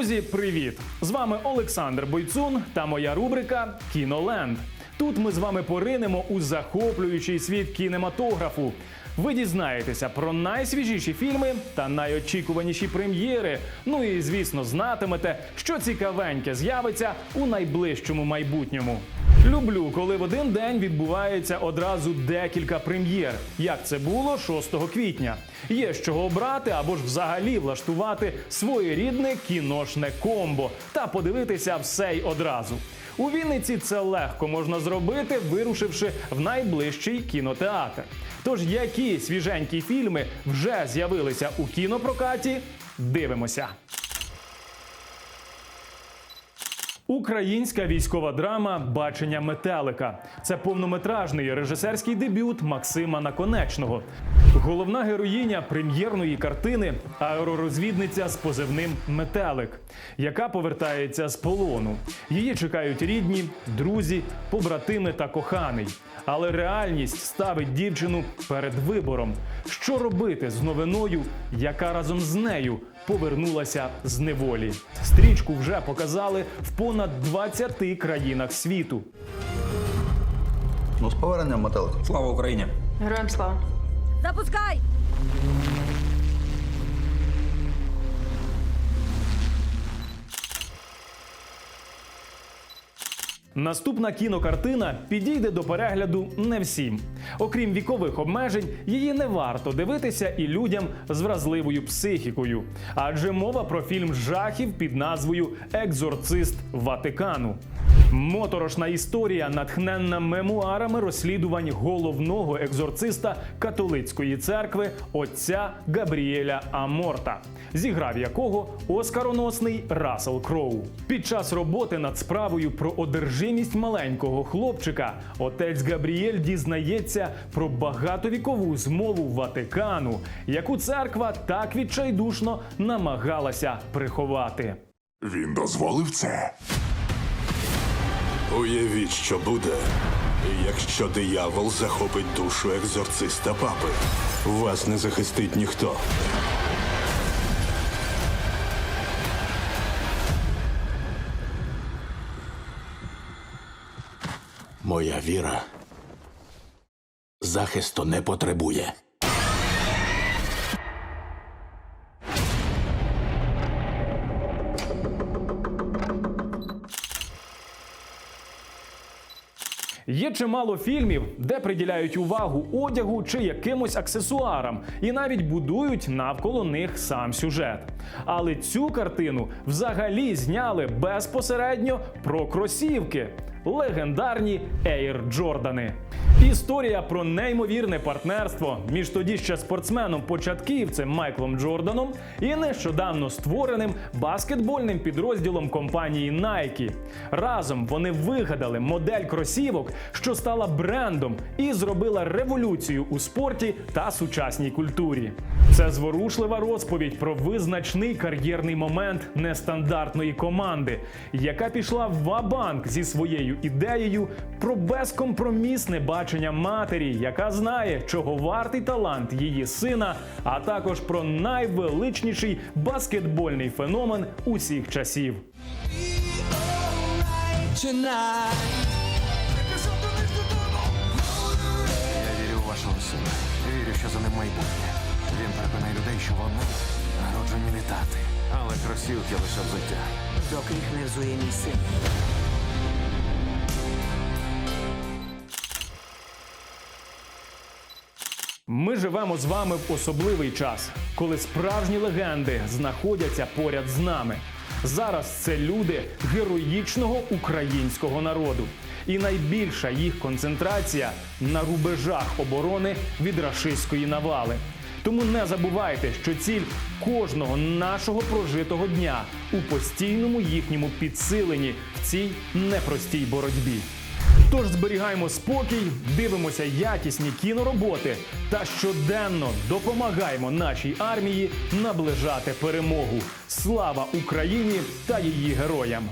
Друзі, привіт! З вами Олександр Бойцун та моя рубрика Кіноленд. Тут ми з вами поринемо у захоплюючий світ кінематографу. Ви дізнаєтеся про найсвіжіші фільми та найочікуваніші прем'єри. Ну і звісно, знатимете, що цікавеньке з'явиться у найближчому майбутньому. Люблю, коли в один день відбувається одразу декілька прем'єр, як це було 6 квітня. Є з чого обрати або ж взагалі влаштувати своєрідне кіношне комбо та подивитися все й одразу. У Вінниці це легко можна зробити, вирушивши в найближчий кінотеатр. Тож які свіженькі фільми вже з'явилися у кінопрокаті? Дивимося. Українська військова драма Бачення метелика. Це повнометражний режисерський дебют Максима Наконечного. Головна героїня прем'єрної картини аеророзвідниця з позивним Метелик, яка повертається з полону. Її чекають рідні, друзі, побратими та коханий. Але реальність ставить дівчину перед вибором, що робити з новиною, яка разом з нею повернулася з неволі. Стрічку вже показали в понад 20 країнах світу. Ну, з поверненням метелик. Слава Україні! Героям слава. Запускай! Наступна кінокартина підійде до перегляду не всім. Окрім вікових обмежень, її не варто дивитися і людям з вразливою психікою. Адже мова про фільм жахів під назвою Екзорцист Ватикану. Моторошна історія, натхненна мемуарами розслідувань головного екзорциста католицької церкви отця Габріеля Аморта, зіграв якого оскароносний Рассел Кроу. Під час роботи над справою про одержимість маленького хлопчика отець Габріель дізнається про багатовікову змову Ватикану, яку церква так відчайдушно намагалася приховати. Він дозволив це. Уявіть, що буде, якщо диявол захопить душу екзорциста папи. Вас не захистить ніхто. Моя віра захисту не потребує. Є чимало фільмів, де приділяють увагу одягу чи якимось аксесуарам, і навіть будують навколо них сам сюжет. Але цю картину взагалі зняли безпосередньо про кросівки. Легендарні Air Джордани. Історія про неймовірне партнерство між тоді ще спортсменом-початківцем Майклом Джорданом і нещодавно створеним баскетбольним підрозділом компанії Nike. Разом вони вигадали модель кросівок, що стала брендом і зробила революцію у спорті та сучасній культурі. Це зворушлива розповідь про визначний кар'єрний момент нестандартної команди, яка пішла в ва-банк зі своєю ідеєю про безкомпромісне бачення матері, яка знає, чого вартий талант її сина, а також про найвеличніший баскетбольний феномен усіх часів. Я вірю у вашого сина. Вірю, що за ним майбутнє. Він переконає людей, що вони народжені літати. Але кросівки лише взуття. доки їх не взує мій син. Ми живемо з вами в особливий час, коли справжні легенди знаходяться поряд з нами. Зараз це люди героїчного українського народу, і найбільша їх концентрація на рубежах оборони від рашистської навали. Тому не забувайте, що ціль кожного нашого прожитого дня у постійному їхньому підсиленні в цій непростій боротьбі. Тож зберігаємо спокій, дивимося якісні кінороботи та щоденно допомагаємо нашій армії наближати перемогу. Слава Україні та її героям!